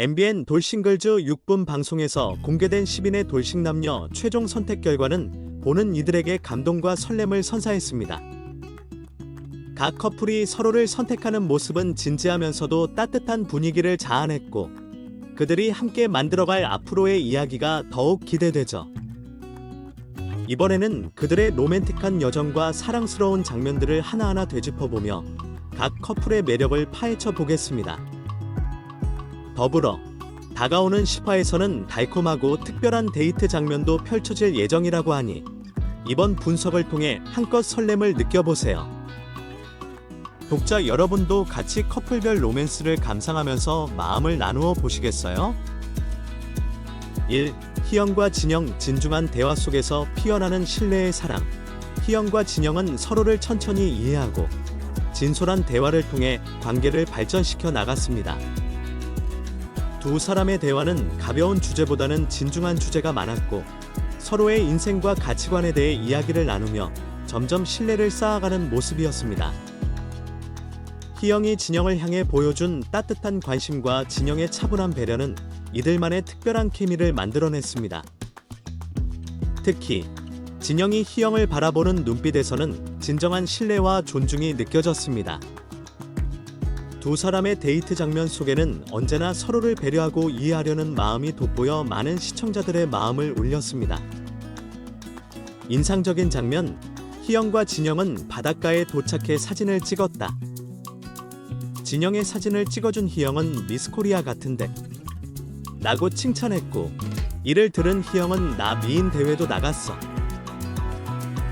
MBN 돌싱글즈 6분 방송에서 공개된 10인의 돌싱 남녀 최종 선택 결과는 보는 이들에게 감동과 설렘을 선사했습니다. 각 커플이 서로를 선택하는 모습은 진지하면서도 따뜻한 분위기를 자아냈고 그들이 함께 만들어갈 앞으로의 이야기가 더욱 기대되죠. 이번에는 그들의 로맨틱한 여정과 사랑스러운 장면들을 하나하나 되짚어보며 각 커플의 매력을 파헤쳐 보겠습니다. 더불어 다가오는 10화에서는 달콤하고 특별한 데이트 장면도 펼쳐질 예정이라고 하니 이번 분석을 통해 한껏 설렘을 느껴보세요. 독자 여러분도 같이 커플별 로맨스를 감상하면서 마음을 나누어 보시겠어요? 1. 희영과 진영 진중한 대화 속에서 피어나는 신뢰의 사랑. 희영과 진영은 서로를 천천히 이해하고 진솔한 대화를 통해 관계를 발전시켜 나갔습니다. 두 사람의 대화는 가벼운 주제보다는 진중한 주제가 많았고 서로의 인생과 가치관에 대해 이야기를 나누며 점점 신뢰를 쌓아가는 모습이었습니다. 희영이 진영을 향해 보여준 따뜻한 관심과 진영의 차분한 배려는 이들만의 특별한 케미를 만들어냈습니다. 특히 진영이 희영을 바라보는 눈빛에서는 진정한 신뢰와 존중이 느껴졌습니다. 두 사람의 데이트 장면 속에는 언제나 서로를 배려하고 이해하려는 마음이 돋보여 많은 시청자들의 마음을 울렸습니다. 인상적인 장면, 희영과 진영은 바닷가에 도착해 사진을 찍었다. 진영의 사진을 찍어준 희영은 미스코리아 같은데 라고 칭찬했고 이를 들은 희영은 나 미인 대회도 나갔어.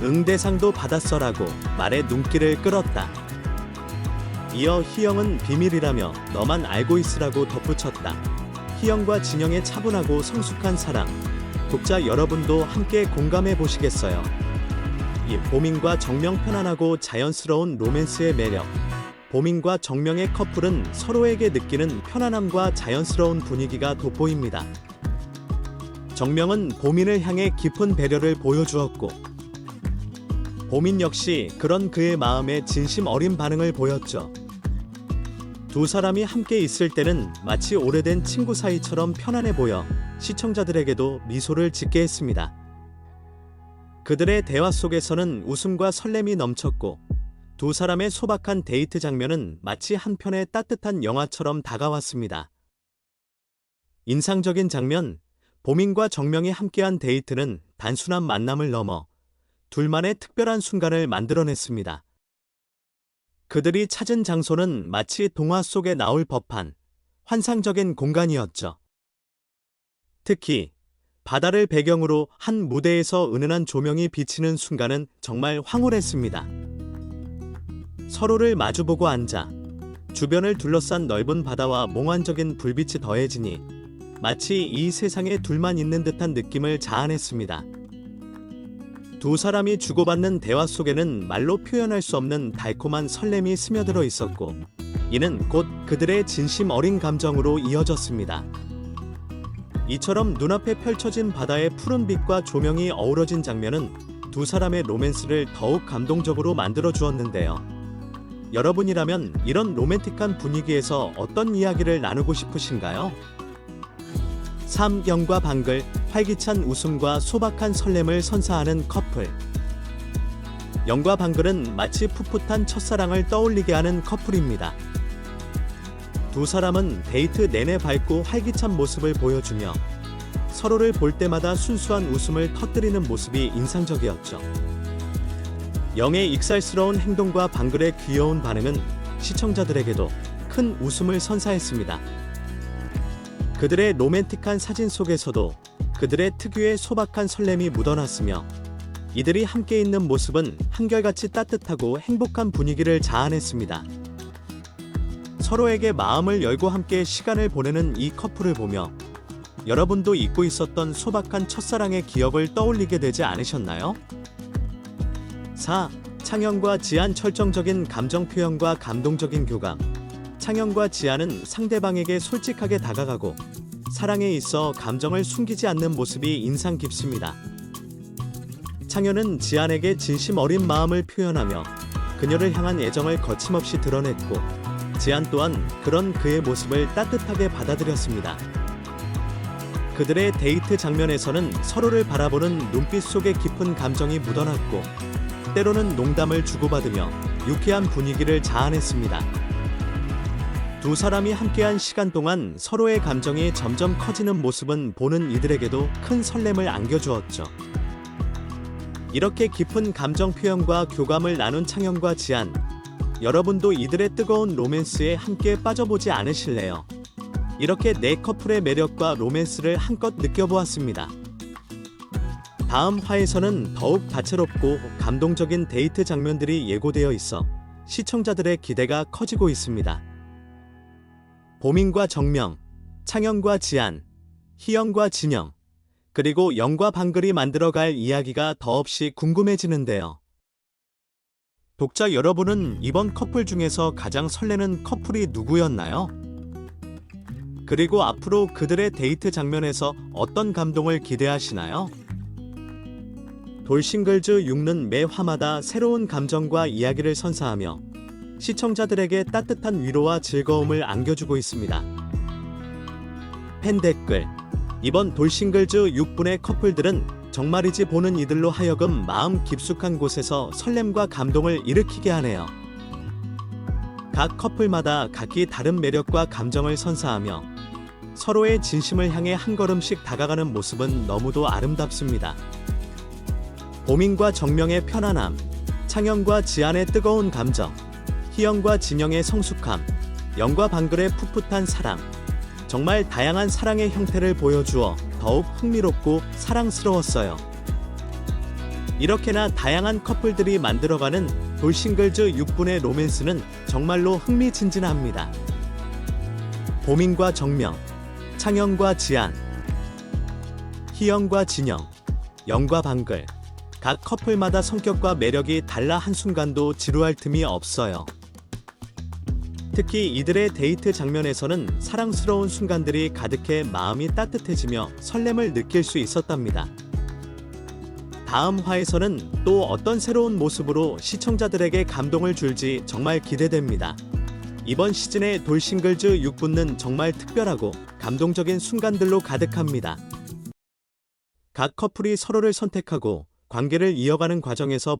응대상도 받았어라고 말에 눈길을 끌었다. 이어 희영은 비밀이라며 너만 알고 있으라고 덧붙였다. 희영과 진영의 차분하고 성숙한 사랑. 독자 여러분도 함께 공감해 보시겠어요? 이 보민과 정명 편안하고 자연스러운 로맨스의 매력. 보민과 정명의 커플은 서로에게 느끼는 편안함과 자연스러운 분위기가 돋보입니다. 정명은 보민을 향해 깊은 배려를 보여주었고, 보민 역시 그런 그의 마음에 진심 어린 반응을 보였죠. 두 사람이 함께 있을 때는 마치 오래된 친구 사이처럼 편안해 보여 시청자들에게도 미소를 짓게 했습니다. 그들의 대화 속에서는 웃음과 설렘이 넘쳤고 두 사람의 소박한 데이트 장면은 마치 한 편의 따뜻한 영화처럼 다가왔습니다. 인상적인 장면, 보민과 정명이 함께한 데이트는 단순한 만남을 넘어 둘만의 특별한 순간을 만들어냈습니다. 그들이 찾은 장소는 마치 동화 속에 나올 법한 환상적인 공간이었죠. 특히 바다를 배경으로 한 무대에서 은은한 조명이 비치는 순간은 정말 황홀했습니다. 서로를 마주보고 앉아 주변을 둘러싼 넓은 바다와 몽환적인 불빛이 더해지니 마치 이 세상에 둘만 있는 듯한 느낌을 자아냈습니다. 두 사람이 주고받는 대화 속에는 말로 표현할 수 없는 달콤한 설렘이 스며들어 있었고, 이는 곧 그들의 진심 어린 감정으로 이어졌습니다. 이처럼 눈앞에 펼쳐진 바다의 푸른 빛과 조명이 어우러진 장면은 두 사람의 로맨스를 더욱 감동적으로 만들어 주었는데요. 여러분이라면 이런 로맨틱한 분위기에서 어떤 이야기를 나누고 싶으신가요? 3. 영과 방글, 활기찬 웃음과 소박한 설렘을 선사하는 커플. 영과 방글은 마치 풋풋한 첫사랑을 떠올리게 하는 커플입니다. 두 사람은 데이트 내내 밝고 활기찬 모습을 보여주며 서로를 볼 때마다 순수한 웃음을 터뜨리는 모습이 인상적이었죠. 영의 익살스러운 행동과 방글의 귀여운 반응은 시청자들에게도 큰 웃음을 선사했습니다. 그들의 로맨틱한 사진 속에서도 그들의 특유의 소박한 설렘이 묻어났으며 이들이 함께 있는 모습은 한결같이 따뜻하고 행복한 분위기를 자아냈습니다. 서로에게 마음을 열고 함께 시간을 보내는 이 커플을 보며 여러분도 잊고 있었던 소박한 첫사랑의 기억을 떠올리게 되지 않으셨나요? 4. 창현과 지안 철정적인 감정 표현과 감동적인 교감. 창현과 지안은 상대방에게 솔직하게 다가가고 사랑에 있어 감정을 숨기지 않는 모습이 인상 깊습니다. 창현은 지안에게 진심 어린 마음을 표현하며 그녀를 향한 애정을 거침없이 드러냈고 지안 또한 그런 그의 모습을 따뜻하게 받아들였습니다. 그들의 데이트 장면에서는 서로를 바라보는 눈빛 속에 깊은 감정이 묻어났고 때로는 농담을 주고받으며 유쾌한 분위기를 자아냈습니다. 두 사람이 함께한 시간 동안 서로의 감정이 점점 커지는 모습은 보는 이들에게도 큰 설렘을 안겨주었죠. 이렇게 깊은 감정 표현과 교감을 나눈 창현과 지안. 여러분도 이들의 뜨거운 로맨스에 함께 빠져보지 않으실래요? 이렇게 네 커플의 매력과 로맨스를 한껏 느껴보았습니다. 다음 화에서는 더욱 다채롭고 감동적인 데이트 장면들이 예고되어 있어 시청자들의 기대가 커지고 있습니다. 보민과 정명, 창현과 지안, 희영과 진영, 그리고 영과 방글이 만들어갈 이야기가 더없이 궁금해지는데요. 독자 여러분은 이번 커플 중에서 가장 설레는 커플이 누구였나요? 그리고 앞으로 그들의 데이트 장면에서 어떤 감동을 기대하시나요? 돌싱글즈 6는 매 화마다 새로운 감정과 이야기를 선사하며 시청자들에게 따뜻한 위로와 즐거움을 안겨주고 있습니다. 팬 댓글 이번 돌싱글즈 6분의 커플들은 정말이지 보는 이들로 하여금 마음 깊숙한 곳에서 설렘과 감동을 일으키게 하네요. 각 커플마다 각기 다른 매력과 감정을 선사하며 서로의 진심을 향해 한 걸음씩 다가가는 모습은 너무도 아름답습니다. 보민과 정명의 편안함, 창현과 지안의 뜨거운 감정, 희영과 진영의 성숙함, 영과 방글의 풋풋한 사랑, 정말 다양한 사랑의 형태를 보여주어 더욱 흥미롭고 사랑스러웠어요. 이렇게나 다양한 커플들이 만들어가는 돌싱글즈 6분의 로맨스는 정말로 흥미진진합니다. 보민과 정명, 창현과 지안, 희영과 진영, 영과 방글, 각 커플마다 성격과 매력이 달라 한순간도 지루할 틈이 없어요. 특히 이들의 데이트 장면에서는 사랑스러운 순간들이 가득해 마음이 따뜻해지며 설렘을 느낄 수 있었답니다. 다음 화에서는 또 어떤 새로운 모습으로 시청자들에게 감동을 줄지 정말 기대됩니다. 이번 시즌의 돌싱글즈 6분은 정말 특별하고 감동적인 순간들로 가득합니다. 각 커플이 서로를 선택하고 관계를 이어가는 과정에서